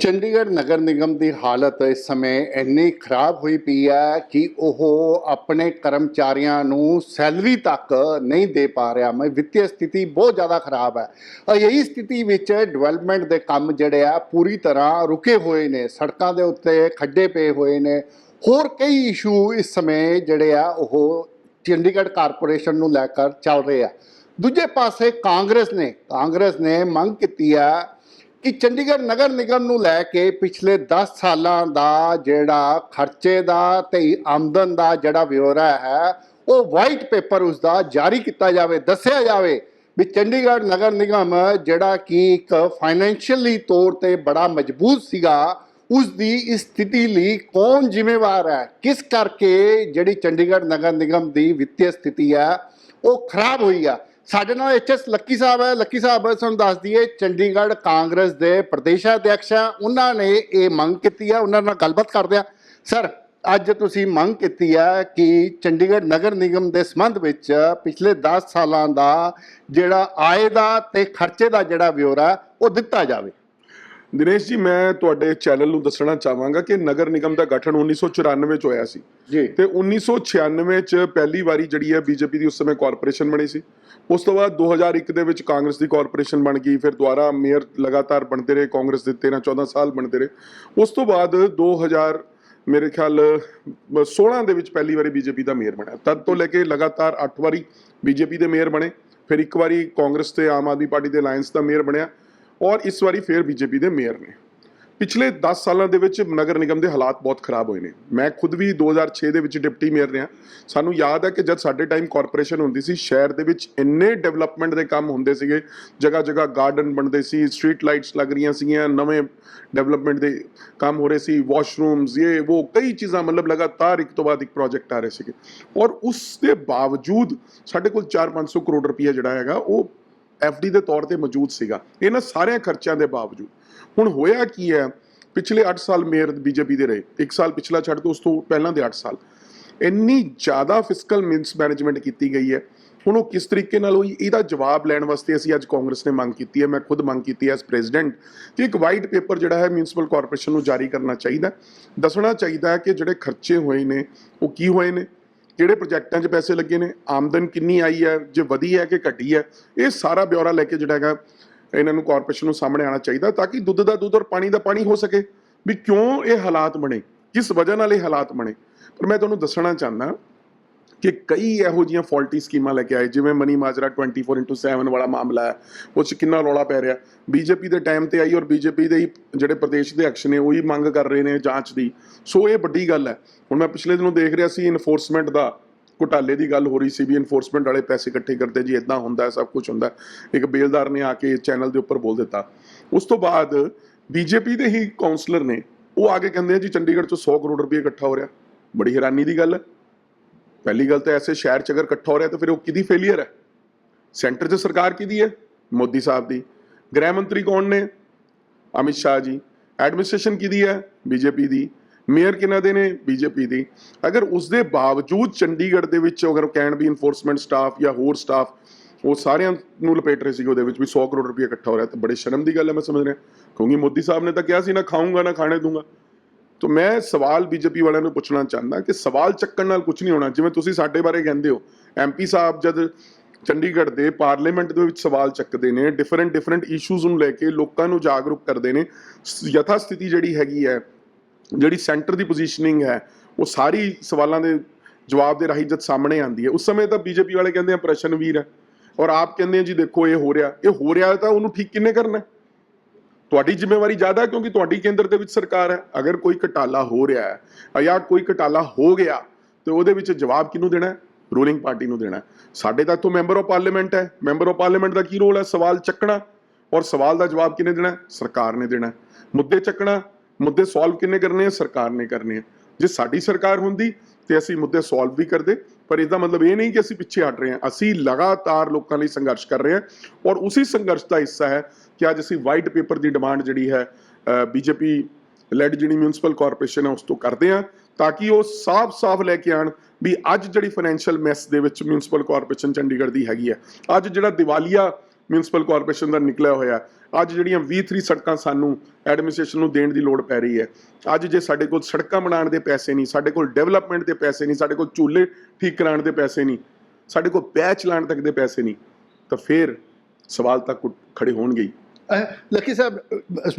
ਚੰਡੀਗੜ੍ਹ ਨਗਰ ਨਿਗਮ ਦੀ ਹਾਲਤ ਇਸ ਸਮੇਂ ਇੰਨੀ ਖਰਾਬ ਹੋਈ ਪਈ ਹੈ ਕਿ ਉਹ ਆਪਣੇ ਕਰਮਚਾਰੀਆਂ ਨੂੰ ਸੈਲਰੀ ਤੱਕ ਨਹੀਂ ਦੇ ਪਾ ਰਿਹਾ। ਮੈਂ ਵਿੱਤੀ ਸਥਿਤੀ ਬਹੁਤ ਜ਼ਿਆਦਾ ਖਰਾਬ ਹੈ। ਅਜਿਹੀ ਸਥਿਤੀ ਵਿੱਚ ਡਿਵੈਲਪਮੈਂਟ ਦੇ ਕੰਮ ਜਿਹੜੇ ਆ ਪੂਰੀ ਤਰ੍ਹਾਂ ਰੁਕੇ ਹੋਏ ਨੇ। ਸੜਕਾਂ ਦੇ ਉੱਤੇ ਖੱਡੇ ਪਏ ਹੋਏ ਨੇ। ਹੋਰ ਕਈ ਇਸ਼ੂ ਇਸ ਸਮੇਂ ਜਿਹੜੇ ਆ ਉਹ ਚੰਡੀਗੜ੍ਹ ਕਾਰਪੋਰੇਸ਼ਨ ਨੂੰ ਲੈ ਕੇ ਚੱਲ ਰਹੇ ਆ। ਦੂਜੇ ਪਾਸੇ ਕਾਂਗਰਸ ਨੇ ਕਾਂਗਰਸ ਨੇ ਮੰਗ ਕੀਤੀ ਆ ਕਿ ਚੰਡੀਗੜ੍ਹ ਨਗਰ ਨਿਗਮ ਨੂੰ ਲੈ ਕੇ ਪਿਛਲੇ 10 ਸਾਲਾਂ ਦਾ ਜਿਹੜਾ ਖਰਚੇ ਦਾ ਤੇ ਆਮਦਨ ਦਾ ਜਿਹੜਾ ਵਿਵਰਾ ਹੈ, ਉਹ ਵਾਈਟ ਪੇਪਰ ਉਸ ਦਾ ਜਾਰੀ ਕੀਤਾ ਜਾਵੇ, ਦੱਸਿਆ ਜਾਵੇ ਵੀ ਚੰਡੀਗੜ੍ਹ ਨਗਰ ਨਿਗਮ ਜਿਹੜਾ ਕਿ ਇੱਕ ਫਾਈਨੈਂਸ਼ੀਅਲੀ ਤੌਰ ਤੇ ਬੜਾ ਮਜ਼ਬੂਤ ਸੀਗਾ ਉਸ ਦੀ ਇਸ ਸਥਿਤੀ ਲਈ ਕੌਣ ਜ਼ਿੰਮੇਵਾਰ ਹੈ? ਕਿਸ ਕਰਕੇ ਜਿਹੜੀ ਚੰਡੀਗੜ੍ਹ ਨਗਰ ਨਿਗਮ ਦੀ ਵਿੱਤੀ ਸਥਿਤੀ ਹੈ, ਉਹ ਖਰਾਬ ਹੋਈ ਆ? ਸਾਡੇ ਨਾਲ ਐਚਐਸ ਲੱਕੀ ਸਾਹਿਬ ਹੈ। ਲੱਕੀ ਸਾਹਿਬ ਤੁਹਾਨੂੰ ਦੱਸ ਦਈਏ, ਚੰਡੀਗੜ੍ਹ ਕਾਂਗਰਸ ਦੇ ਪ੍ਰਦੇਸ਼ ਅਧਿਕਸ਼ ਆ। ਉਹਨਾਂ ਨੇ ਇਹ ਮੰਗ ਕੀਤੀ ਆ। ਉਹਨਾਂ ਨਾਲ ਗੱਲਬਾਤ ਕਰਦੇ ਆ। ਸਰ, ਅੱਜ ਤੁਸੀਂ ਮੰਗ ਕੀਤੀ ਆ ਕਿ ਚੰਡੀਗੜ੍ਹ ਨਗਰ ਨਿਗਮ ਦੇ ਸੰਬੰਧ ਵਿੱਚ ਪਿਛਲੇ 10 ਸਾਲਾਂ ਦਾ ਜਿਹੜਾ ਆਏ ਦਾ ਤੇ ਖਰਚੇ ਦਾ ਜਿਹੜਾ ਵਿਵਰਾ ਉਹ ਦਿੱਤਾ ਜਾਵੇ। ਦਿਨੇਸ਼ ਜੀ ਮੈਂ ਤੁਹਾਡੇ ਚੈਨਲ ਨੂੰ ਦੱਸਣਾ ਚਾਹਾਂਗਾ ਕਿ ਨਗਰ ਨਿਗਮ ਦਾ ਗਠਨ 1994 ਚ ਹੋਇਆ ਸੀ। ਜੀ। ਤੇ 1996 ਚ ਪਹਿਲੀ ਵਾਰੀ ਜਿਹੜੀ ਹੈ ਬੀਜੇਪੀ ਦੀ ਉਸ ਸਮੇਂ ਕਾਰਪੋਰੇਸ਼ਨ ਬਣੀ ਸੀ। ਉਸ ਤੋਂ ਬਾਅਦ 2001 ਦੇ ਵਿੱਚ ਕਾਂਗਰਸ ਦੀ ਕਾਰਪੋਰੇਸ਼ਨ ਬਣ ਗਈ ਫਿਰ ਦੁਬਾਰਾ ਮੇਅਰ ਲਗਾਤਾਰ ਬਣਦੇ ਰਹੇ ਕਾਂਗਰਸ ਦੇ 13 14 ਸਾਲ ਬਣਦੇ ਰਹੇ। ਉਸ ਤੋਂ ਬਾਅਦ 2000 ਮੇਰੇ ਖਿਆਲ 16 ਦੇ ਵਿੱਚ ਪਹਿਲੀ ਵਾਰੀ ਬੀਜੇਪੀ ਦਾ ਮੇਅਰ ਬਣਿਆ। ਤਦ ਤੋਂ ਲੈ ਕੇ ਲਗਾਤਾਰ 8 ਵਾਰੀ ਬੀਜੇਪੀ ਦੇ ਮੇਅਰ ਬਣੇ। ਫਿਰ ਇੱਕ ਵਾਰੀ ਕਾਂਗਰਸ ਤੇ ਆਮ ਆਦਮੀ ਪਾਰਟੀ ਦੇ ਅਲਾਈਅੰਸ ਦਾ ਮੇਅਰ ਬਣਿਆ। ਔਰ ਇਸ ਵਾਰੀ ਫਿਰ ਬੀਜੇਪੀ ਦੇ ਮੇਅਰ ਨੇ। ਪਿਛਲੇ 10 ਸਾਲਾਂ ਦੇ ਵਿੱਚ ਨਗਰ ਨਿਗਮ ਦੇ ਹਾਲਾਤ ਬਹੁਤ ਖਰਾਬ ਹੋਏ ਨੇ। ਮੈਂ ਖੁਦ ਵੀ 2006 ਦੇ ਵਿੱਚ ਡਿਪਟੀ ਮੇਅਰ ਰਿਹਾ। ਸਾਨੂੰ ਯਾਦ ਹੈ ਕਿ ਜਦ ਸਾਡੇ ਟਾਈਮ ਕਾਰਪੋਰੇਸ਼ਨ ਹੁੰਦੀ ਸੀ, ਸ਼ਹਿਰ ਦੇ ਵਿੱਚ ਇੰਨੇ ਡਿਵੈਲਪਮੈਂਟ ਦੇ ਕੰਮ ਹੁੰਦੇ ਸੀਗੇ। ਜਗ੍ਹਾ ਜਗ੍ਹਾ ਗਾਰਡਨ ਬਣਦੇ ਸੀ ਸਟਰੀਟ ਲਾਈਟਸ ਲੱਗ ਰਹੀਆਂ ਸੀਗੀਆਂ, ਨਵੇਂ ਡਿਵੈਲਪਮੈਂਟ ਦੇ ਕੰਮ ਹੋ ਰਹੇ ਸੀ ਵਾਸ਼ਰੂਮਸ ਇਹ, ਉਹ, ਕਈ ਚੀਜ਼ਾਂ ਮਤਲਬ ਲਗਾਤਾਰ ਇੱਕ ਤੋਂ ਬਾਅਦ ਇੱਕ ਪ੍ਰੋਜੈਕਟ ਆ ਰਹੇ ਸੀਗੇ। ਔਰ ਉਸ ਦੇ ਬਾਵਜੂਦ ਸਾਡੇ ਕੋਲ 4-500 ਕਰੋੜ ਰੁਪਈਆ ਜਿਹੜਾ ਹੈਗਾ, ਉਹ ਡੀ ਦੇ ਤੌਰ ਤੇ ਮੌਜੂਦ ਸੀਗਾ। ਇਹਨਾਂ ਸਾਰਿਆਂ ਖਰਚਿਆਂ ਦੇ ਬਾਵਜੂਦ। ਹੁਣ ਹੋਇਆ ਕੀ ਹੈ? ਪਿਛਲੇ 8 ਸਾਲ ਮੇਅਰ ਬੀਜੇਪੀ ਦੇ ਰਹੇ। 1 ਸਾਲ ਪਿਛਲਾ ਛੱਡ ਕੇ ਉਸ ਤੋਂ ਪਹਿਲਾਂ ਦੇ 8 ਸਾਲ। ਇੰਨੀ ਜ਼ਿਆਦਾ ਫਿਸਕਲ ਮਿੰਸ ਮੈਨੇਜਮੈਂਟ ਕੀਤੀ ਗਈ ਹੈ। ਹੁਣ ਉਹ ਕਿਸ ਤਰੀਕੇ ਨਾਲ ਹੋਈ, ਇਹਦਾ ਜਵਾਬ ਲੈਣ ਵਾਸਤੇ ਅਸੀਂ ਅੱਜ ਕਾਂਗਰਸ ਨੇ ਮੰਗ ਕੀਤੀ ਹੈ। ਮੈਂ ਖੁਦ ਮੰਗ ਕੀਤੀ ਹੈ ਐਸ ਪ੍ਰੈਜ਼ੀਡੈਂਟ ਕਿ ਇੱਕ ਵਾਈਟ ਪੇਪਰ ਜਿਹੜਾ ਹੈ ਮਿਊਨਿਸਪਲ ਕਾਰਪੋਰੇਸ਼ਨ ਨੂੰ ਜਾਰੀ ਕਰਨਾ ਚਾਹੀਦਾ ਦੱਸਣਾ ਚਾਹੀਦਾ ਹੈ ਕਿ ਜਿਹੜੇ ਖਰਚੇ ਹੋਏ ਨੇ, ਉਹ ਕੀ ਹੋਏ ਨੇ? ਕਿਹੜੇ ਪ੍ਰੋਜੈਕਟਾਂ 'ਚ ਪੈਸੇ ਲੱਗੇ ਨੇ, ਆਮਦਨ ਕਿੰਨੀ ਆਈ ਹੈ, ਜੇ ਵਧੀ ਹੈ ਕਿ ਘਟੀ ਹੈ, ਇਹ ਸਾਰਾ ਬਿਊਰਾ ਲੈ ਕੇ ਜਿਹੜਾ ਹੈਗਾ, ਇਹਨਾਂ ਨੂੰ ਕਾਰਪੋਰੇਸ਼ਨ ਨੂੰ ਸਾਹਮਣੇ ਆਉਣਾ ਚਾਹੀਦਾ ਤਾਂ ਕਿ ਦੁੱਧ ਦਾ ਦੁੱਧ ਔਰ ਪਾਣੀ ਦਾ ਪਾਣੀ ਹੋ ਸਕੇ। ਵੀ ਕਿਉਂ ਇਹ ਹਾਲਾਤ ਬਣੇ, ਕਿਸ ਵਜ੍ਹਾ ਨਾਲ ਇਹ ਹਾਲਾਤ ਬਣੇ? ਪਰ ਮੈਂ ਤੁਹਾਨੂੰ ਦੱਸਣਾ ਚਾਹੁੰਦਾ ਕਿ ਕਈ ਇਹੋ ਜੀਆਂ ਫਾਲਟੀ ਸਕੀਮਾਂ ਲੈ ਕੇ ਆਏ, ਜਿਵੇਂ ਮਨੀ ਮਾਜਰਾ 24/7 ਵਾਲਾ ਮਾਮਲਾ ਹੈ ਉਹ 'ਚ ਕਿੰਨਾ ਰੌਲਾ ਪੈ ਰਿਹਾ? ਬੀਜੇਪੀ ਦੇ ਟਾਈਮ ਤੇ ਆਈ ਔਰ ਬੀਜੇਪੀ ਦੇ ਹੀ ਜਿਹੜੇ ਪ੍ਰਦੇਸ਼ ਦੇ ਐਕਸ਼ਨ ਨੇ, ਉਹੀ ਮੰਗ ਕਰ ਰਹੇ ਨੇ ਜਾਂਚ ਦੀ। ਸੋ ਇਹ ਵੱਡੀ ਗੱਲ ਹੈ। ਹੁਣ ਮੈਂ ਪਿਛਲੇ ਦਿਨੋਂ ਦੇਖ ਰਿਹਾ ਸੀ ਇਨਫੋਰਸਮੈਂਟ ਦਾ ਘੁਟਾਲੇ ਦੀ ਗੱਲ ਹੋ ਰਹੀ ਸੀ ਵੀ ਇਨਫੋਰਸਮੈਂਟ ਵਾਲੇ ਪੈਸੇ ਇਕੱਠੇ ਕਰਦੇ ਜੀ ਇਦਾਂ ਹੁੰਦਾ ਸਭ ਕੁਝ ਹੁੰਦਾ ਇੱਕ ਬੇਲਦਾਰ ਨੇ ਆ ਕੇ ਚੈਨਲ ਦੇ ਉੱਪਰ ਬੋਲ ਦਿੱਤਾ। ਉਸ ਤੋਂ ਬਾਅਦ ਬੀਜੇਪੀ ਦੇ ਹੀ ਕਾਉਂਸਲਰ ਨੇ, ਉਹ ਆ ਕੇ ਕਹਿੰਦੇ ਆ ਜੀ, ਚੰਡੀਗੜ੍ਹ ਤੋਂ 100 ਕਰੋੜ ਰੁਪਏ ਇਕੱਠਾ ਹੋ ਰਿਹਾ। ਬੜੀ ਹੈਰਾਨੀ ਦੀ ਗੱਲ ਹੈ। ਪਹਿਲੀ ਗੱਲ ਤਾਂ ਐਸੇ ਸ਼ਹਿਰ 'ਚ ਅਗਰ ਇਕੱਠਾ ਹੋ ਰਿਹਾ ਤਾਂ ਫਿਰ ਉਹ ਕਿਹਦੀ ਫੇਲੀਅਰ ਹੈ? ਸੈਂਟਰ 'ਚ ਸਰਕਾਰ ਕਿਹਦੀ ਹੈ? ਮੋਦੀ ਸਾਹਿਬ ਦੀ। ਗ੍ਰਹਿ ਮੰਤਰੀ ਕੌਣ ਨੇ? ਅਮਿਤ ਸ਼ਾਹ ਜੀ। ਐਡਮਿਨਿਸਟ੍ਰੇਸ਼ਨ ਕਿਹਦੀ ਹੈ? ਬੀਜੇਪੀ ਦੀ। ਮੇਅਰ ਕਿਹਨਾਂ ਦੇ ਨੇ? ਬੀਜੇਪੀ ਦੀ। ਅਗਰ ਉਸ ਦੇ ਬਾਵਜੂਦ ਚੰਡੀਗੜ੍ਹ ਦੇ ਵਿੱਚ ਅਗਰ ਕਹਿਣ ਵੀ ਇਨਫੋਰਸਮੈਂਟ ਸਟਾਫ ਜਾਂ ਹੋਰ ਸਟਾਫ ਉਹ ਸਾਰਿਆਂ ਨੂੰ ਲਪੇਟ ਰਹੇ ਸੀਗੇ ਉਹਦੇ ਵਿੱਚ ਵੀ 100 ਕਰੋੜ ਰੁਪਏ ਇਕੱਠਾ ਹੋ ਰਿਹਾ ਤਾਂ ਬੜੇ ਸ਼ਰਮ ਦੀ ਗੱਲ ਹੈ ਮੈਂ ਸਮਝ ਰਿਹਾ। ਕਿਉਂਕਿ ਮੋਦੀ ਸਾਹਿਬ ਨੇ ਤਾਂ ਕਿਹਾ ਸੀ, ਨਾ ਖਾਊਂਗਾ, ਨਾ ਖਾਣੇ ਦੂੰਗਾ ਤਾਂ ਮੈਂ ਸਵਾਲ ਬੀਜੇਪੀ ਵਾਲਿਆਂ ਨੂੰ ਪੁੱਛਣਾ ਚਾਹੁੰਦਾ ਕਿ ਸਵਾਲ ਚੱਕਣ ਨਾਲ ਕੁਝ ਨਹੀਂ ਹੋਣਾ, ਜਿਵੇਂ ਤੁਸੀਂ ਸਾਡੇ ਬਾਰੇ ਕਹਿੰਦੇ ਹੋ ਐਮਪੀ ਸਾਹਿਬ ਜਦ ਚੰਡੀਗੜ੍ਹ ਦੇ ਪਾਰਲੀਮੈਂਟ ਦੇ ਵਿੱਚ ਸਵਾਲ ਚੱਕਦੇ ਨੇ ਡਿਫਰੈਂਟ ਡਿਫਰੈਂਟ ਇਸ਼ੂਜ਼ ਨੂੰ ਲੈ ਕੇ ਲੋਕਾਂ ਨੂੰ ਜਾਗਰੂਕ ਕਰਦੇ ਨੇ ਯਥਾ ਸਥਿਤੀ ਜਿਹੜੀ ਹੈਗੀ ਹੈ, ਜਿਹੜੀ ਸੈਂਟਰ ਦੀ ਪੋਜੀਸ਼ਨਿੰਗ ਹੈ, ਉਹ ਸਾਰੀ ਸਵਾਲਾਂ ਦੇ ਜਵਾਬ ਦੇ ਰਾਹੀਂ ਜਦ ਸਾਹਮਣੇ ਆਉਂਦੀ ਹੈ, ਉਸ ਸਮੇਂ ਤਾਂ ਬੀਜੇਪੀ ਵਾਲੇ ਕਹਿੰਦੇ ਆ ਪ੍ਰਸ਼ਨਵੀਰ ਹੈ, ਔਰ ਆਪ ਕਹਿੰਦੇ ਆ ਜੀ ਦੇਖੋ ਇਹ ਹੋ ਰਿਹਾ, ਇਹ ਹੋ ਰਿਹਾ ਤਾਂ ਉਹਨੂੰ ਠੀਕ ਕਿੰਨੇ ਕਰਨਾ ਹੈ? ਤੁਹਾਡੀ ਜ਼ਿੰਮੇਵਾਰੀ ਜ਼ਿਆਦਾ ਹੈ ਕਿਉਂਕਿ ਤੁਹਾਡੀ ਕੇਂਦਰ ਦੇ ਵਿੱਚ ਸਰਕਾਰ ਹੈ। ਅਗਰ ਕੋਈ ਘਟਾਲਾ ਹੋ ਰਿਹਾ ਹੈ ਜਾਂ ਕੋਈ ਘਟਾਲਾ ਹੋ ਗਿਆ ਤੇ ਉਹਦੇ ਵਿੱਚ ਜਵਾਬ ਕਿਹਨੂੰ ਦੇਣਾ ਹੈ? ਰੂਲਿੰਗ ਪਾਰਟੀ ਨੂੰ ਦੇਣਾ ਸਾਡੇ ਤਾਂ ਇੱਥੋਂ ਮੈਂਬਰ ਆਫ ਪਾਰਲੀਮੈਂਟ ਹੈ। ਮੈਂਬਰ ਆਫ ਪਾਰਲੀਮੈਂਟ ਦਾ ਕੀ ਰੋਲ ਹੈ? ਸਵਾਲ ਚੱਕਣਾ ਔਰ ਸਵਾਲ ਦਾ ਜਵਾਬ ਕਿਹਨੇ ਦੇਣਾ ਸਰਕਾਰ ਨੇ ਦੇਣਾ ਮੁੱਦੇ ਚੱਕਣਾ, ਮੁੱਦੇ ਸੋਲਵ ਕਿੰਨੇ ਕਰਨੇ ਆ ਸਰਕਾਰ ਨੇ ਕਰਨੇ ਹੈ। ਜੇ ਸਾਡੀ ਸਰਕਾਰ ਹੁੰਦੀ ਤੇ ਅਸੀਂ ਮੁੱਦੇ ਸੋਲਵ ਵੀ ਕਰਦੇ, ਪਰ ਇਹਦਾ ਮਤਲਬ ਇਹ ਨਹੀਂ ਕਿ ਅਸੀਂ ਪਿੱਛੇ ਹਟ ਰਹੇ ਹਾਂ। ਅਸੀਂ ਲਗਾਤਾਰ ਲੋਕਾਂ ਲਈ ਸੰਘਰਸ਼ ਕਰ ਰਹੇ ਹਾਂ ਔਰ ਉਸੇ ਸੰਘਰਸ਼ ਦਾ ਹਿੱਸਾ ਹੈ ਕਿ ਅੱਜ ਅਸੀਂ ਵਾਈਟ ਪੇਪਰ ਦੀ ਡਿਮਾਂਡ ਜਿਹੜੀ ਹੈ ਬੀਜੇਪੀ ਲੈਡ ਜਿਹੜੀ ਮਿਊਨਿਸਪਲ ਕਾਰਪੋਰੇਸ਼ਨ ਹੈ ਉਸ ਤੋਂ ਕਰਦੇ ਹਾਂ ਤਾਂ ਕਿ ਉਹ ਸਾਫ਼-ਸਾਫ਼ ਲੈ ਕੇ ਆਣ ਵੀ ਅੱਜ ਜਿਹੜੀ ਫਾਈਨੈਂਸ਼ੀਅਲ ਮੈਸ ਦੇ ਵਿੱਚ ਮਿਊਨਿਸਪਲ ਕਾਰਪੋਰੇਸ਼ਨ ਚੰਡੀਗੜ੍ਹ ਦੀ ਹੈਗੀ ਹੈ। ਅੱਜ ਜਿਹੜਾ ਦਿਵਾਲੀਆ ਮਿਊਨਿਸਪਲ ਕਾਰਪੋਰੇਸ਼ਨ ਦਾ ਨਿਕਲਿਆ ਹੋਇਆ ਅੱਜ ਜਿਹੜੀਆਂ 23 ਸੜਕਾਂ ਸਾਨੂੰ ਐਡਮਿਨਿਸਟ੍ਰੇਸ਼ਨ ਨੂੰ ਦੇਣ ਦੀ ਲੋੜ ਪੈ ਰਹੀ ਹੈ। ਅੱਜ ਜੇ ਸਾਡੇ ਕੋਲ ਸੜਕਾਂ ਬਣਾਉਣ ਦੇ ਪੈਸੇ ਨਹੀਂ, ਸਾਡੇ ਕੋਲ ਡਿਵੈਲਪਮੈਂਟ ਦੇ ਪੈਸੇ ਨਹੀਂ, ਸਾਡੇ ਕੋਲ ਝੂਲੇ ਠੀਕ ਕਰਾਉਣ ਦੇ ਪੈਸੇ ਨਹੀਂ, ਸਾਡੇ ਕੋਲ ਪੈਚ ਲਾਉਣ ਤੱਕ ਦੇ ਪੈਸੇ ਨਹੀਂ, ਤਾਂ ਫਿਰ ਸਵਾਲ ਤਾਂ ਕੁ- ਖੜੇ ਹੋਣਗੇ ਲੱਕੀ ਸਾਹਿਬ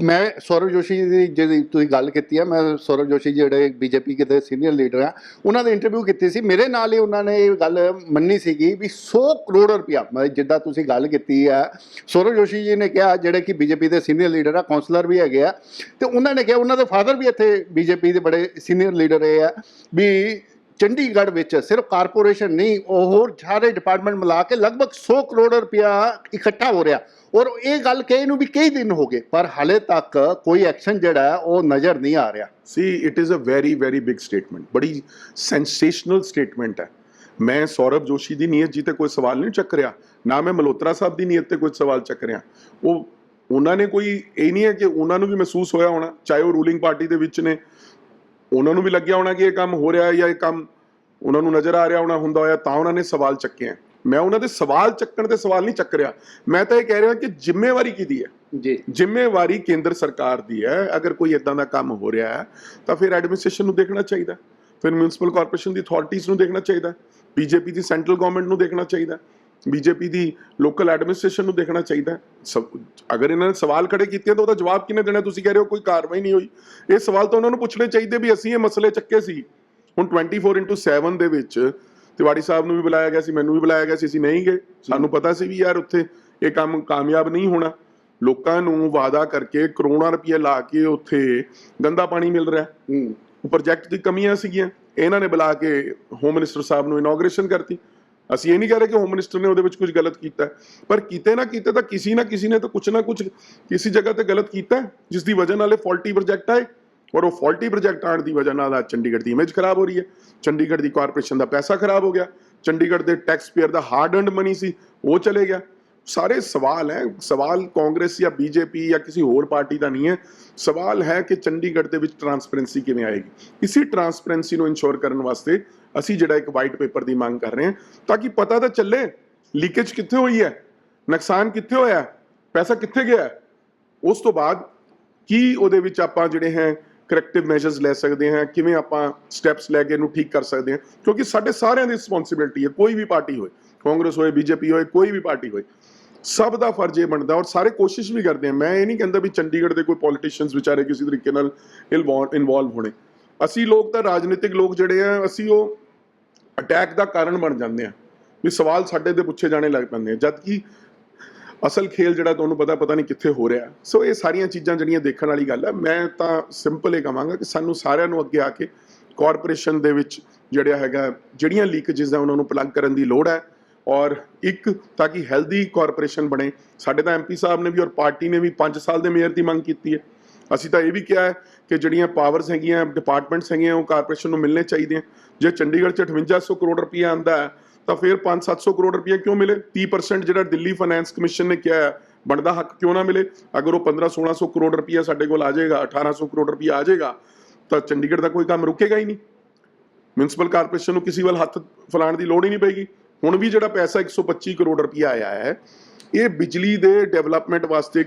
ਮੈਂ ਸੌਰਵ ਜੋਸ਼ੀ ਦੀ ਜਿਹੜੀ ਤੁਸੀਂ ਗੱਲ ਕੀਤੀ ਹੈ ਮੈਂ ਸੌਰਵ ਜੋਸ਼ੀ ਜਿਹੜੇ ਬੀਜੇਪੀ ਦੇ ਸੀਨੀਅਰ ਲੀਡਰ ਆ, ਉਹਨਾਂ ਦੇ ਇੰਟਰਵਿਊ ਕੀਤੀ ਸੀ। ਮੇਰੇ ਨਾਲ ਹੀ ਉਹਨਾਂ ਨੇ ਇਹ ਗੱਲ ਮੰਨੀ ਸੀਗੀ ਵੀ 100 ਕਰੋੜ ਰੁਪਇਆ ਮਤਲਬ ਜਿੱਦਾਂ ਤੁਸੀਂ ਗੱਲ ਕੀਤੀ ਹੈ ਸੌਰਵ ਜੋਸ਼ੀ ਜੀ ਨੇ ਕਿਹਾ ਜਿਹੜੇ ਕਿ ਬੀਜੇਪੀ ਦੇ ਸੀਨੀਅਰ ਲੀਡਰ ਆ ਕਾਉਂਸਲਰ ਵੀ ਹੈਗੇ ਆ, ਤੇ ਉਹਨਾਂ ਨੇ ਕਿਹਾ, ਉਹਨਾਂ ਦੇ ਫਾਦਰ ਵੀ ਇੱਥੇ ਬੀਜੇਪੀ ਦੇ ਬੜੇ ਸੀਨੀਅਰ ਲੀਡਰ ਰਹੇ ਆ, ਵੀ ਚੰਡੀਗੜ੍ਹ ਵਿੱਚ ਸਿਰਫ ਕਾਰਪੋਰੇਸ਼ਨ ਨਹੀਂ, ਉਹ ਹੋਰ ਸਾਰੇ ਡਿਪਾਰਟਮੈਂਟ ਮਿਲਾ ਕੇ ਲਗਭਗ 100 ਕਰੋੜ ਰੁਪਇਆ ਇਕੱਠਾ ਹੋ ਰਿਹਾ। ਔਰ ਇਹ ਗੱਲ ਕਹੇ ਨੂੰ ਵੀ ਕਈ ਦਿਨ ਹੋ ਗਏ, ਪਰ ਹਾਲੇ ਤੱਕ ਕੋਈ ਐਕਸ਼ਨ ਜਿਹੜਾ ਉਹ ਨਜ਼ਰ ਨਹੀਂ ਆ ਰਿਹਾ। See it is a very very big statement ਬੜੀ ਸੈਂਸੇਸ਼ਨਲ ਸਟੇਟਮੈਂਟ ਹੈ। ਮੈਂ ਸੌਰਵ ਜੋਸ਼ੀ ਦੀ ਨੀਅਤ ਜੀ ਤੇ ਕੋਈ ਸਵਾਲ ਨਹੀਂ ਚੱਕ ਰਿਹਾ, ਨਾ ਮੈਂ ਮਲਹੋਤਰਾ ਸਾਹਿਬ ਦੀ ਨੀਅਤ ਤੇ ਕੋਈ ਸਵਾਲ ਚੱਕ ਰਿਹਾ। ਉਹ, ਉਹਨਾਂ ਨੇ ਕੋਈ ਇਹ ਨਹੀਂ ਹੈ ਕਿ ਉਹਨਾਂ ਨੂੰ ਵੀ ਮਹਿਸੂਸ ਹੋਇਆ ਹੋਣਾ, ਚਾਹੇ ਉਹ ਰੂਲਿੰਗ ਪਾਰਟੀ ਦੇ ਵਿੱਚ ਨੇ ਉਹਨਾਂ ਨੂੰ ਵੀ ਲੱਗਿਆ ਹੋਣਾ ਕਿ ਇਹ ਕੰਮ ਹੋ ਰਿਹਾ ਹੈ ਜਾਂ ਇਹ ਕੰਮ ਉਹਨਾਂ ਨੂੰ ਨਜ਼ਰ ਆ ਰਿਹਾ ਹੋਣਾ ਹੁੰਦਾ ਹੋਇਆ ਤਾਂ ਉਹਨਾਂ ਨੇ ਸਵਾਲ ਚੱਕੇ ਹੈ। ਮੈਂ ਉਹਨਾਂ ਦੇ ਸਵਾਲ ਚੱਕਣ ਤੇ ਸਵਾਲ ਨਹੀਂ ਚੱਕ ਰਿਹਾ। ਮੈਂ ਤਾਂ ਇਹ ਕਹਿ ਰਿਹਾ ਕਿ ਜ਼ਿੰਮੇਵਾਰੀ ਕਿਹਦੀ ਹੈ? ਜੀ। ਜ਼ਿੰਮੇਵਾਰੀ ਕੇਂਦਰ ਸਰਕਾਰ ਦੀ ਹੈ। ਅਗਰ ਕੋਈ ਇਦਾਂ ਦਾ ਕੰਮ ਹੋ ਰਿਹਾ ਹੈ ਤਾਂ ਫਿਰ ਐਡਮਿਨਿਸਟ੍ਰੇਸ਼ਨ ਨੂੰ ਦੇਖਣਾ ਚਾਹੀਦਾ। ਫਿਰ ਮਿਊਨਿਸਪਲ ਕਾਰਪੋਰੇਸ਼ਨ ਦੀ ਅਥਾਰਟੀਆਂ ਨੂੰ ਦੇਖਣਾ ਚਾਹੀਦਾ ਬੀਜੇਪੀ ਦੀ ਸੈਂਟਰਲ ਗਵਰਨਮੈਂਟ ਨੂੰ ਦੇਖਣਾ ਚਾਹੀਦਾ ਬੀਜੇਪੀ ਦੀ ਲੋਕਲ ਐਡਮਿਨਿਸਟ੍ਰੇਸ਼ਨ ਨੂੰ ਦੇਖਣਾ ਚਾਹੀਦਾ ਅਗਰ ਇਹਨਾਂ ਨੇ ਸਵਾਲ ਖੜੇ ਕੀਤੇ ਤਾਂ ਉਹਦਾ ਜਵਾਬ ਕਿਹਨੇ ਦੇਣਾ? ਤੁਸੀਂ ਕਹਿ ਰਹੇ ਹੋ ਕੋਈ ਕਾਰਵਾਈ ਨਹੀਂ ਹੋਈ। ਇਹ ਸਵਾਲ ਤਾਂ ਉਹਨਾਂ ਨੂੰ ਪੁੱਛਣੇ ਚਾਹੀਦੇ ਵੀ ਅਸੀਂ ਇਹ ਮਸਲੇ ਚੱਕੇ ਸੀ। ਹੁਣ 24/7 ਦੇ ਵਿੱਚ ਤਿਵਾੜੀ ਸਾਹਿਬ ਨੂੰ ਵੀ ਬੁਲਾਇਆ ਗਿਆ ਸੀ ਮੈਨੂੰ ਵੀ ਬੁਲਾਇਆ ਗਿਆ ਸੀ ਅਸੀਂ ਨਹੀਂ ਗਏ। ਸਾਨੂੰ ਪਤਾ ਸੀ ਵੀ ਯਾਰ ਉੱਥੇ ਇਹ ਕੰਮ ਕਾਮਯਾਬ ਨਹੀਂ ਹੋਣਾ। ਲੋਕਾਂ ਨੂੰ ਵਾਅਦਾ ਕਰਕੇ ਕਰੋੜਾਂ ਰੁਪਏ ਲਾ ਕੇ ਉੱਥੇ ਗੰਦਾ ਪਾਣੀ ਮਿਲ ਰਿਹਾ। ਹੂੰ। ਪ੍ਰੋਜੈਕਟ ਦੀ ਕਮੀਆਂ ਸੀਗੀਆਂ। ਇਹਨਾਂ ਨੇ ਬੁਲਾ ਕੇ ਹੋਮ ਮਿਨਿਸਟਰ ਸਾਹਿਬ ਨੂੰ ਇਨੋਗ੍ਰੇਸ਼ਨ ਕਰਤੀ। ਅਸੀਂ ਇਹ ਨਹੀਂ ਕਹਿ ਰਹੇ ਕਿ ਹੋਮ ਮਿਨਿਸਟਰ ਨੇ ਉਹਦੇ ਵਿੱਚ ਕੁਝ ਗਲਤ ਕੀਤਾ ਪਰ ਕੀਤੇ ਨਾ ਕੀਤੇ ਤਾਂ ਕਿਸੇ ਨਾ ਕਿਸੇ ਨੇ ਤਾਂ ਕੁਝ ਨਾ ਕੁਝ ਕਿਸੇ ਜਗ੍ਹਾ ਤੇ ਗਲਤ ਕੀਤਾ ਜਿਸ ਦੀ ਵਜ੍ਹਾ ਨਾਲ ਇਹ ਫਾਲਟੀ ਪ੍ਰੋਜੈਕਟ ਆਏ ਔਰ ਉਹ ਫਾਲਟੀ ਪ੍ਰੋਜੈਕਟ ਆਉਣ ਦੀ ਵਜ੍ਹਾ ਨਾਲ ਚੰਡੀਗੜ੍ਹ ਦੀ ਇਮੇਜ ਖਰਾਬ ਹੋ ਰਹੀ ਹੈ। ਚੰਡੀਗੜ੍ਹ ਦੀ ਕਾਰਪੋਰੇਸ਼ਨ ਦਾ ਪੈਸਾ ਖਰਾਬ ਹੋ ਗਿਆ, ਚੰਡੀਗੜ੍ਹ ਦੇ ਟੈਕਸ ਪੇਅਰ ਦਾ ਹਾਰਡ ਅਰਨਡ ਮਨੀ ਸੀ, ਉਹ ਚਲੇ ਗਿਆ। ਸਾਰੇ ਸਵਾਲ ਹੈ, ਸਵਾਲ ਕਾਂਗਰਸ ਜਾਂ ਬੀਜੇਪੀ ਜਾਂ ਕਿਸੇ ਹੋਰ ਪਾਰਟੀ ਦਾ ਨਹੀਂ ਹੈ। ਸਵਾਲ ਹੈ ਕਿ ਚੰਡੀਗੜ੍ਹ ਦੇ ਵਿੱਚ ਟਰਾਂਸਪੇਰੈਂਸੀ ਕਿਵੇਂ ਆਏਗੀ? ਇਸੇ ਟਰਾਂਸਪੇਰੈਂਸੀ ਨੂੰ ਇਨਸ਼ੋਰ ਕਰਨ ਵਾਸਤੇ ਅਸੀਂ ਜਿਹੜਾ ਇੱਕ ਵਾਈਟ ਪੇਪਰ ਦੀ ਮੰਗ ਕਰ ਰਹੇ ਹਾਂ, ਤਾਂ ਕਿ ਪਤਾ ਤਾਂ ਚੱਲੇ ਲੀਕੇਜ ਕਿੱਥੇ ਹੋਈ ਹੈ, ਨੁਕਸਾਨ ਕਿੱਥੇ ਹੋਇਆ, ਪੈਸਾ ਕਿੱਥੇ ਗਿਆ ਉਸ ਤੋਂ ਬਾਅਦ ਕੀ ਉਹਦੇ ਵਿੱਚ ਆਪਾਂ ਜਿਹੜੇ ਹੈ ਕਰੈਕਟਿਵ ਮੈਜਰਸ ਲੈ ਸਕਦੇ ਹਾਂ, ਕਿਵੇਂ ਆਪਾਂ ਸਟੈਪਸ ਲੈ ਕੇ ਇਹਨੂੰ ਠੀਕ ਕਰ ਸਕਦੇ ਹਾਂ, ਕਿਉਂਕਿ ਸਾਡੇ ਸਾਰਿਆਂ ਦੀ ਰਿਸਪੌਂਸਿਬਿਲਟੀ ਹੈ, ਕੋਈ ਵੀ ਪਾਰਟੀ ਹੋਏ, ਕਾਂਗਰਸ ਹੋਏ, ਬੀਜੇਪੀ ਹੋਏ, ਕੋਈ ਵੀ ਪਾਰਟੀ ਹੋਏ, ਸਭ ਦਾ ਫਰਜ਼ ਇਹ ਬਣਦਾ ਔਰ ਸਾਰੇ ਕੋਸ਼ਿਸ਼ ਵੀ ਕਰਦੇ ਆ, ਮੈਂ ਇਹ ਨਹੀਂ ਕਹਿੰਦਾ ਵੀ ਚੰਡੀਗੜ੍ਹ ਦੇ ਕੋਈ ਪੋਲੀਟੀਸ਼ੀਅਨਸ ਵਿਚਾਰੇ ਕਿਸੇ ਤਰੀਕੇ ਨਾਲ ਇਨਵੋਲਵ ਹੋਣੇ। ਅਸੀਂ ਲੋਕ ਤਾਂ ਰਾਜਨੀਤਿਕ ਲੋਕ ਜਿਹੜੇ ਆ, ਅਸੀਂ ਉਹ ਅਟੈਕ ਦਾ ਕਾਰਨ ਬਣ ਜਾਂਦੇ ਆ, ਵੀ ਸਵਾਲ ਸਾਡੇ ਦੇ ਪੁੱਛੇ ਜਾਣੇ ਲੱਗ ਪੈਂਦੇ ਆ। ਜਦ ਕਿ ਅਸਲ ਖੇਲ ਜਿਹੜਾ ਤੁਹਾਨੂੰ ਪਤਾ ਪਤਾ ਨਹੀਂ ਕਿੱਥੇ ਹੋ ਰਿਹਾ। ਸੋ ਇਹ ਸਾਰੀਆਂ ਚੀਜ਼ਾਂ ਜਿਹੜੀਆਂ ਦੇਖਣ ਵਾਲੀ ਗੱਲ ਹੈ ਮੈਂ ਤਾਂ ਸਿੰਪਲ ਇਹ ਕਹਾਂਗਾ ਕਿ ਸਾਨੂੰ ਸਾਰਿਆਂ ਨੂੰ ਅੱਗੇ ਆ ਕੇ ਕਾਰਪੋਰੇਸ਼ਨ ਦੇ ਵਿੱਚ ਜਿਹੜਾ ਹੈਗਾ, ਜਿਹੜੀਆਂ ਲੀਕੇजेस ਆ, ਉਹਨਾਂ ਨੂੰ ਪਲੱਗ ਕਰਨ ਦੀ ਲੋੜ ਹੈ ਔਰ ਇੱਕ ਤਾਂ ਕਿ ਹੈਲਦੀ ਕਾਰਪੋਰੇਸ਼ਨ ਬਣੇ। ਸਾਡੇ ਤਾਂ ਐਮਪੀ ਸਾਹਿਬ ਨੇ ਵੀ ਔਰ ਪਾਰਟੀ ਨੇ ਵੀ 5 ਸਾਲ ਦੇ ਮੇਅਰ ਦੀ ਮੰਗ ਕੀਤੀ ਹੈ। ਅਸੀਂ ਤਾਂ ਇਹ ਵੀ ਕਿਹਾ ਹੈ ਕਿ ਜਿਹੜੀਆਂ ਪਾਵਰਸ ਹੈਗੀਆਂ ਡਿਪਾਰਟਮੈਂਟਸ ਹੈਗੀਆਂ, ਉਹ ਕਾਰਪੋਰੇਸ਼ਨ ਨੂੰ ਮਿਲਣੇ ਚਾਹੀਦੇ ਜੇ ਚੰਡੀਗੜ੍ਹ 'ਚ 5800 ਕਰੋੜ ਰੁਪਈਆ ਆਂਦਾ ਤਾਂ ਫਿਰ 5-700 ਕਰੋੜ ਰੁਪਈਆ ਕਿਉਂ ਮਿਲੇ? 30% ਜਿਹੜਾ ਦਿੱਲੀ ਫਾਈਨੈਂਸ ਕਮਿਸ਼ਨ ਨੇ ਕਿਹਾ ਹੈ, ਬਣਦਾ ਹੱਕ ਕਿਉਂ ਨਾ ਮਿਲੇ? ਅਗਰ ਉਹ 15-1600 ਕਰੋੜ ਰੁਪਈਆ ਸਾਡੇ ਕੋਲ ਆ ਜਾਏਗਾ 1800 ਕਰੋੜ ਰੁਪਈਆ ਆ ਜਾਏਗਾ, ਤਾਂ ਚੰਡੀਗੜ੍ਹ ਦਾ ਕੋਈ ਕੰਮ ਰੁਕੇਗਾ ਹੀ ਨਹੀਂ। ਮਿਊਨਿਸਪਲ ਕਾਰਪੋਰੇਸ਼ਨ ਨੂੰ ਕਿਸੇ ਵੱਲ ਹੱਥ ਫਲਾਣ ਦੀ ਲੋੜ ਹੀ ਨਹੀਂ ਪਏਗੀ। ਹੁਣ ਵੀ ਜਿਹੜਾ ਪੈਸਾ 125 ਕਰੋੜ ਰੁਪਈਆ ਆਇਆ ਹੈ, ਇਹ ਬਿਜਲੀ ਦੇ ਡਿਵੈਲਪਮੈਂਟ ਵਾਸਤੇ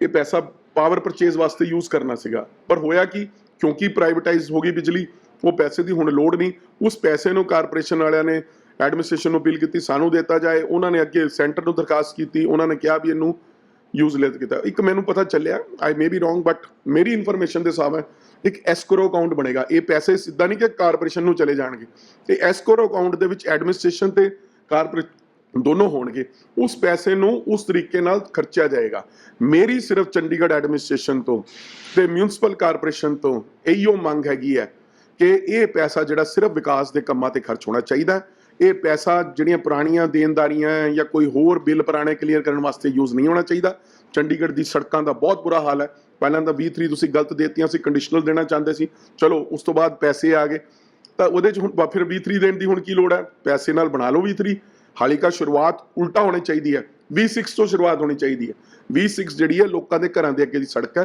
ਇਹ ਪੈਸਾ ਪਾਵਰ ਪਰਚੇਜ਼ ਵਾਸਤੇ ਯੂਜ਼ ਕਰਨਾ ਸੀਗਾ। ਪਰ ਹੋਇਆ ਕਿ? ਕਿਉਂਕਿ ਪ੍ਰਾਈਵੇਟਾਈਜ਼ ਹੋ ਗਈ ਬਿਜਲੀ, ਉਹ ਪੈਸੇ ਦੀ ਹੁਣ ਲੋੜ ਨਹੀਂ। ਉਸ ਪੈਸੇ ਨੂੰ ਕਾਰਪੋਰੇਸ਼ਨ ਵਾਲਿਆਂ ਨੇ ਐਡਮਿਨਿਸਟ੍ਰੇਸ਼ਨ ਨੂੰ ਅਪੀਲ ਕੀਤੀ, ਸਾਨੂੰ ਦਿੱਤਾ ਜਾਏ। ਉਹਨਾਂ ਨੇ ਅੱਗੇ ਸੈਂਟਰ ਨੂੰ ਦਰਖਾਸਤ ਕੀਤੀ। ਉਹਨਾਂ ਨੇ ਕਿਹਾ ਵੀ ਇਹਨੂੰ ਯੂਜ਼ਲੈਸ ਕੀਤਾ। ਇੱਕ ਮੈਨੂੰ ਪਤਾ ਚੱਲਿਆ I may be wrong but ਮੇਰੀ ਇਨਫੋਰਮੇਸ਼ਨ ਦੇ ਹਿਸਾਬ ਹੈ ਇੱਕ ਐਸਕੋਰੋ ਅਕਾਊਂਟ ਬਣੇਗਾ। ਇਹ ਪੈਸੇ ਸਿੱਧਾ ਨਹੀਂ ਕਿ ਕਾਰਪੋਰੇਸ਼ਨ ਨੂੰ ਚਲੇ ਜਾਣਗੇ। ਤੇ ਐਸਕੋਰੋ ਅਕਾਊਂਟ ਦੇ ਵਿੱਚ ਐਡਮਿਨਿਸਟ੍ਰੇਸ਼ਨ ਤੇ ਕਾਰਪੋਰੇਟ ਦੋਨੋਂ ਹੋਣਗੇ। ਉਸ ਪੈਸੇ ਨੂੰ ਉਸ ਤਰੀਕੇ ਨਾਲ ਖਰਚਿਆ ਜਾਏਗਾ। ਮੇਰੀ ਸਿਰਫ ਚੰਡੀਗੜ੍ਹ ਐਡਮਿਨਿਸਟ੍ਰੇਸ਼ਨ ਤੋਂ ਤੇ ਮਿਊਨਿਸਪਲ ਕਾਰਪੋਰੇਸ਼ਨ ਤੋਂ ਇਹੋ ਮੰਗ ਹੈਗੀ ਹੈ ਕਿ ਇਹ ਪੈਸਾ ਜਿਹੜਾ ਸਿਰਫ ਵਿਕਾਸ ਦੇ ਕੰਮਾਂ ਤੇ ਖਰਚ ਹੋਣਾ ਚਾਹੀਦਾ ਇਹ ਪੈਸਾ ਜਿਹੜੀਆਂ ਪੁਰਾਣੀਆਂ ਦੇਣਦਾਰੀਆਂ ਜਾਂ ਕੋਈ ਹੋਰ ਬਿੱਲ ਪੁਰਾਣੇ ਕਲੀਅਰ ਕਰਨ ਵਾਸਤੇ ਯੂਜ਼ ਨਹੀਂ ਹੋਣਾ ਚਾਹੀਦਾ। ਚੰਡੀਗੜ੍ਹ ਦੀ ਸੜਕਾਂ ਦਾ ਬਹੁਤ ਬੁਰਾ ਹਾਲ ਹੈ। ਪਹਿਲਾਂ ਤਾਂ 23 ਤੁਸੀਂ ਗਲਤ ਦੇਤੀਆਂ ਸੀ ਕੰਡੀਸ਼ਨਲ ਦੇਣਾ ਚਾਹੁੰਦੇ ਸੀ। ਚਲੋ, ਉਸ ਤੋਂ ਬਾਅਦ ਪੈਸੇ ਆ ਗਏ। ਤਾਂ ਉਹਦੇ ਚ ਹੁਣ ਬ- ਫਿਰ 23 ਦੇਣ ਦੀ ਹੁਣ ਕੀ ਲੋੜ ਹੈ? ਪੈਸੇ ਨਾਲ ਬਣਾ ਲਓ 23 ਹਾਲੇ ਕਾ ਸ਼ੁਰੂਆਤ ਉਲਟਾ ਹੋਣੀ ਚਾਹੀਦੀ ਹੈ। 26 ਤੋਂ ਸ਼ੁਰੂਆਤ ਹੋਣੀ ਚਾਹੀਦੀ ਹੈ। 26 ਜਿਹੜੀ ਹੈ ਲੋਕਾਂ ਦੇ ਘਰਾਂ ਦੇ ਅੱਗੇ ਦੀ ਸੜਕ ਹੈ।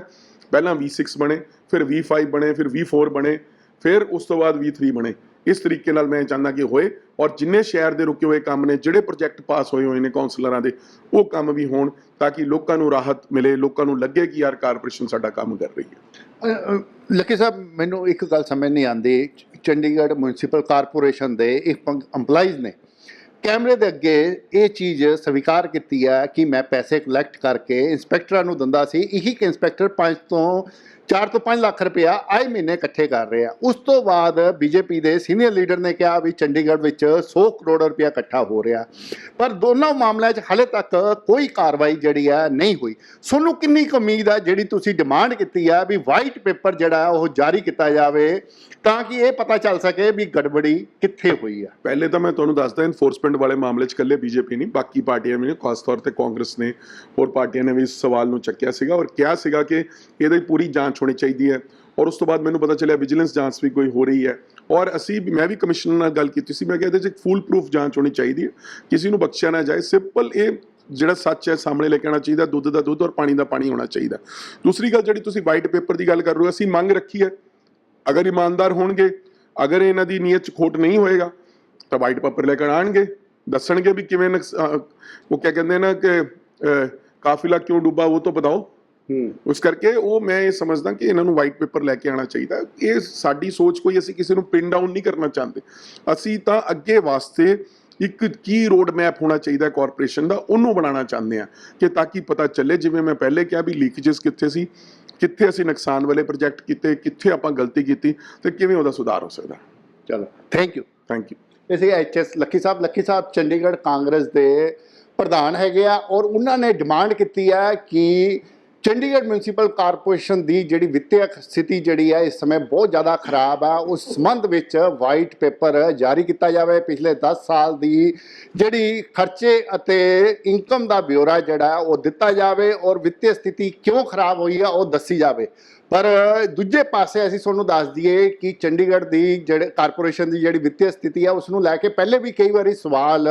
ਪਹਿਲਾਂ 26 ਬਣੇ ਫਿਰ 25 ਬਣੇ ਫਿਰ 24 ਬਣੇ ਫਿਰ ਉਸ ਤੋਂ ਬਾਅਦ 23 ਬਣੇ। ਇਸ ਤਰੀਕੇ ਨਾਲ ਮੈਂ ਚਾਹੁੰਦਾ ਕਿ ਹੋਏ ਔਰ ਜਿੰਨੇ ਸ਼ਹਿਰ ਦੇ ਰੁਕੇ ਹੋਏ ਕੰਮ ਨੇ ਜਿਹੜੇ ਪ੍ਰੋਜੈਕਟ ਪਾਸ ਹੋਏ ਹੋਏ ਨੇ ਕਾਉਂਸਲਰਾਂ ਦੇ ਉਹ ਕੰਮ ਵੀ ਹੋਣ ਤਾਂ ਕਿ ਲੋਕਾਂ ਨੂੰ ਰਾਹਤ ਮਿਲੇ ਲੋਕਾਂ ਨੂੰ ਲੱਗੇ ਕਿ ਯਾਰ ਕਾਰਪੋਰੇਸ਼ਨ ਸਾਡਾ ਕੰਮ ਕਰ ਰਹੀ ਹੈ। ਅ, ਲੱਕੀ ਸਾਹਿਬ ਮੈਨੂੰ ਇੱਕ ਗੱਲ ਸਮਝ ਨਹੀਂ ਆਉਂਦੀ। ਚੰਡੀਗੜ੍ਹ ਮਿਊਨਿਸਪਲ ਕਾਰਪੋਰੇਸ਼ਨ ਦੇ ਇੱਕ EMPLOYEES ਨੇ ਕੈਮਰੇ ਦੇ ਅੱਗੇ ਇਹ ਚੀਜ਼ ਸਵੀਕਾਰ ਕੀਤੀ ਹੈ ਕਿ ਮੈਂ ਪੈਸੇ ਕਲੈਕਟ ਕਰਕੇ ਇੰਸਪੈਕਟਰਾਂ ਨੂੰ ਦਿੰਦਾ ਸੀ। ਇਹੀ ਇੱਕ ਇੰਸਪੈਕਟਰ 5 ਤੋਂ 4 ਤੋਂ 5 ਲੱਖ ਰੁਪਇਆ ਆਏ ਮਹੀਨੇ ਇਕੱਠੇ ਕਰ ਰਹੇ ਆ। ਉਸ ਤੋਂ ਬਾਅਦ ਬੀਜੇਪੀ ਦੇ ਸੀਨੀਅਰ ਲੀਡਰ ਨੇ ਕਿਹਾ ਵੀ ਚੰਡੀਗੜ੍ਹ ਵਿੱਚ 100 ਕਰੋੜ ਰੁਪਇਆ ਇਕੱਠਾ ਹੋ ਰਿਹਾ। ਪਰ ਦੋਨਾਂ ਮਾਮਲਿਆਂ 'ਚ ਹਾਲੇ ਤੱਕ ਕੋਈ ਕਾਰਵਾਈ ਜਿਹੜੀ ਹੈ ਨਹੀਂ ਹੋਈ। ਤੁਹਾਨੂੰ ਕਿੰਨੀ ਕੁ ਉਮੀਦ ਹੈ ਜਿਹੜੀ ਤੁਸੀਂ ਡਿਮਾਂਡ ਕੀਤੀ ਹੈ ਵੀ ਵਾਈਟ ਪੇਪਰ ਜਿਹੜਾ ਉਹ ਜਾਰੀ ਕੀਤਾ ਜਾਵੇ ਤਾਂ ਕਿ ਇਹ ਪਤਾ ਚੱਲ ਸਕੇ ਵੀ ਗੜਬੜੀ ਕਿੱਥੇ ਹੋਈ ਹੈ ਪਹਿਲੇ ਤਾਂ ਮੈਂ ਤੁਹਾਨੂੰ ਦੱਸਦਾ ਇਨਫੋਰਸਮੈਂਟ ਵਾਲੇ ਮਾਮਲੇ 'ਚ ਇਕੱਲੇ ਬੀਜੇਪੀ ਨਹੀਂ, ਬਾਕੀ ਪਾਰਟੀਆਂ ਵੀ ਨੇ, ਖਾਸ ਤੌਰ ਤੇ ਕਾਂਗਰਸ ਨੇ, ਹੋਰ ਪਾਰਟੀਆਂ ਨੇ ਵੀ ਇਸ ਸਵਾਲ ਨੂੰ ਚੱਕਿਆ ਸੀਗਾ ਔਰ ਕਿਹਾ ਸੀਗਾ ਕਿ ਇਹਦੀ ਪੂਰੀ ਜਾਂਚ ਹੋਣੀ ਚਾਹੀਦੀ ਹੈ ਔਰ ਉਸ ਤੋਂ ਬਾਅਦ ਮੈਨੂੰ ਪਤਾ ਚੱਲਿਆ ਵਿਜੀਲੈਂਸ ਜਾਂਚ ਵੀ ਕੋਈ ਹੋ ਰਹੀ ਹੈ ਔਰ ਅਸੀਂ ਮੈਂ ਵੀ ਕਮਿਸ਼ਨਰ ਨਾਲ ਗੱਲ ਕੀਤੀ ਸੀ ਮੈਂ ਕਿਹਾ ਇਹਦੇ 'ਚ ਇੱਕ ਫੁੱਲ ਪ੍ਰੂਫ ਜਾਂਚ ਹੋਣੀ ਚਾਹੀਦੀ ਹੈ ਕਿਸੇ ਨੂੰ ਬਖਸ਼ਿਆ ਨਾ ਜਾਏ ਸਿੰਪਲ ਇਹ ਜਿਹੜਾ ਸੱਚ ਹੈ ਸਾਹਮਣੇ ਲੈ ਕੇ ਆਉਣਾ ਚਾਹੀਦਾ ਦੁੱਧ ਦਾ ਦੁੱਧ ਔਰ ਪਾਣੀ ਦਾ ਪਾਣੀ ਹੋਣਾ ਚਾਹੀਦਾ। ਦੂਸਰੀ ਗੱਲ ਜਿਹੜੀ ਤੁਸੀਂ ਵਾਈਟ ਪੇਪਰ ਦੀ ਗੱਲ ਕਰ ਰਹੇ ਹੋ ਅਸੀਂ ਮੰਗ ਰੱਖੀ ਹੈ ਅਗਰ ਇਮਾਨਦਾਰ ਹੋਣਗੇ ਅਗਰ ਇਹਨਾਂ ਦੀ ਨੀਅਤ 'ਚ ਖੋਟ ਨਹੀਂ ਹੋਏਗਾ ਤਾਂ ਵਾਈਟ ਪੇਪਰ ਲੈ ਕੇ ਆਣਗੇ ਦੱਸਣਗੇ ਵੀ ਕਿਵੇਂ ਨੁਕਸ- ਉਹ ਕਿਆ ਕਹਿੰਦੇ ਨਾ ਕਿ ਅਹ, ਕਾਫਿਲਾ ਕਿਉਂ ਡੁੱਬਾ ਉਹ ਤਾਂ ਬਤਾਓ ਉਸ ਕਰਕੇ ਉਹ ਮੈਂ ਇਹ ਸਮਝਦਾ ਕਿ ਇਹਨਾਂ ਨੂੰ ਵਾਈਟ ਪੇਪਰ ਲੈ ਕੇ ਆਣਾ ਚਾਹੀਦਾ। ਇਹ ਸਾਡੀ ਸੋਚ ਕੋਈ ਅਸੀਂ ਕਿਸੇ ਨੂੰ ਪਿਨ ਡਾਊਨ ਨਹੀਂ ਕਰਨਾ ਚਾਹੁੰਦੇ। ਅਸੀਂ ਤਾਂ ਅੱਗੇ ਵਾਸਤੇ ਇੱਕ ਕੀ ਰੋਡ ਮੈਪ ਹੋਣਾ ਚਾਹੀਦਾ ਕਾਰਪੋਰੇਸ਼ਨ ਦਾ ਉਹਨੂੰ ਬਣਾਉਣਾ ਚਾਹੁੰਦੇ ਆ ਕਿ ਤਾਂ ਕਿ ਪਤਾ ਚੱਲੇ ਜਿਵੇਂ ਮੈਂ ਪਹਿਲੇ ਕਿਹਾ ਵੀ ਲੀਕੇजेस ਕਿੱਥੇ ਸੀ ਕਿੱਥੇ ਅਸੀਂ ਨੁਕਸਾਨ ਵਾਲੇ ਪ੍ਰੋਜੈਕਟ ਕੀਤੇ ਕਿੱਥੇ ਆਪਾਂ ਗਲਤੀ ਕੀਤੀ ਤੇ ਕਿਵੇਂ ਉਹਦਾ ਸੁਧਾਰ ਹੋ ਸਕਦਾ। ਚਲੋ। ਥੈਂਕ ਯੂ ਥੈਂਕ ਯੂ ਇਸੇ ਐਚਐਸ ਲੱਕੀ ਸਾਹਿਬ। ਲੱਕੀ ਸਾਹਿਬ ਚੰਡੀਗੜ੍ਹ ਕਾਂਗਰਸ ਦੇ ਪ੍ਰਧਾਨ ਹੈਗੇ ਆ ਔਰ ਉਹਨਾਂ ਨੇ ਡਿਮਾਂਡ ਕੀਤੀ ਹੈ ਕਿ ਚੰਡੀਗੜ੍ਹ ਮਿਊਨਿਸਪਲ ਕਾਰਪੋਰੇਸ਼ਨ ਦੀ ਜਿਹੜੀ ਵਿੱਤਿਅਕ ਸਥਿਤੀ ਜਿਹੜੀ ਹੈ, ਇਸ ਸਮੇਂ ਬਹੁਤ ਜ਼ਿਆਦਾ ਖਰਾਬ ਆ। ਉਸ ਸੰਬੰਧ ਵਿੱਚ ਵਾਈਟ ਪੇਪਰ ਜਾਰੀ ਕੀਤਾ ਜਾਵੇ। ਪਿਛਲੇ 10 ਸਾਲ ਦੀ ਜਿਹੜੀ ਖਰਚੇ ਅਤੇ ਇਨਕਮ ਦਾ ਬਿਊਰਾ ਜਿਹੜਾ, ਉਹ ਦਿੱਤਾ ਜਾਵੇ ਔਰ ਵਿੱਤੀ ਸਥਿਤੀ ਕਿਉਂ ਖਰਾਬ ਹੋਈ ਆ, ਉਹ ਦੱਸੀ ਜਾਵੇ। ਪਰ ਦੂਜੇ ਪਾਸੇ ਅਸੀਂ ਤੁਹਾਨੂੰ ਦੱਸ ਦਈਏ ਕਿ ਚੰਡੀਗੜ੍ਹ ਦੀ ਜਿਹੜੇ ਕਾਰਪੋਰੇਸ਼ਨ ਦੀ ਜਿਹੜੀ ਵਿੱਤੀ ਸਥਿਤੀ ਹੈ ਉਸ ਨੂੰ ਲੈ ਕੇ ਪਹਿਲੇ ਵੀ ਕਈ ਵਾਰੀ ਸਵਾਲ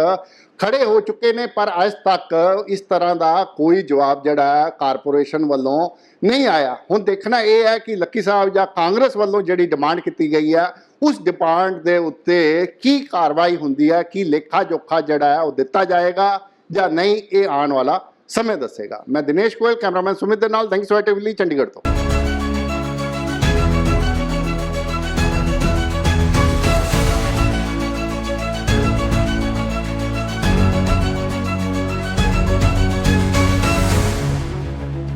ਖੜੇ ਹੋ ਚੁੱਕੇ ਨੇ, ਪਰ ਅੱਜ ਤੱਕ ਇਸ ਤਰ੍ਹਾਂ ਦਾ ਕੋਈ ਜਵਾਬ ਜਿਹੜਾ ਕਾਰਪੋਰੇਸ਼ਨ ਵੱਲੋਂ ਨਹੀਂ ਆਇਆ। ਹੁਣ ਦੇਖਣਾ ਇਹ ਹੈ ਕਿ ਲੱਕੀ ਸਾਹਿਬ ਜਾਂ ਕਾਂਗਰਸ ਵੱਲੋਂ ਜਿਹੜੀ ਡਿਮਾਂਡ ਕੀਤੀ ਗਈ ਹੈ ਉਸ ਡਿਮਾਂਡ ਦੇ ਉੱਤੇ ਕੀ ਕਾਰਵਾਈ ਹੁੰਦੀ ਹੈ, ਕੀ ਲੇਖਾ ਜੋਖਾ ਜਿਹੜਾ ਹੈ ਉਹ ਦਿੱਤਾ ਜਾਏਗਾ ਜਾਂ ਨਹੀਂ, ਇਹ ਆਉਣ ਵਾਲਾ ਸਮੇਂ ਦੱਸੇਗਾ। ਮੈਂ ਦਿਨੇਸ਼ ਗੋਇਲ, ਕੈਮਰਾਮੈਨ ਸੁਮਿਤ ਦੇ ਨਾਲ ਥੈਂਕਸ ਫॉर ਟੀਵੀ ਚੰਡੀਗੜ੍ਹ ਤੋਂ।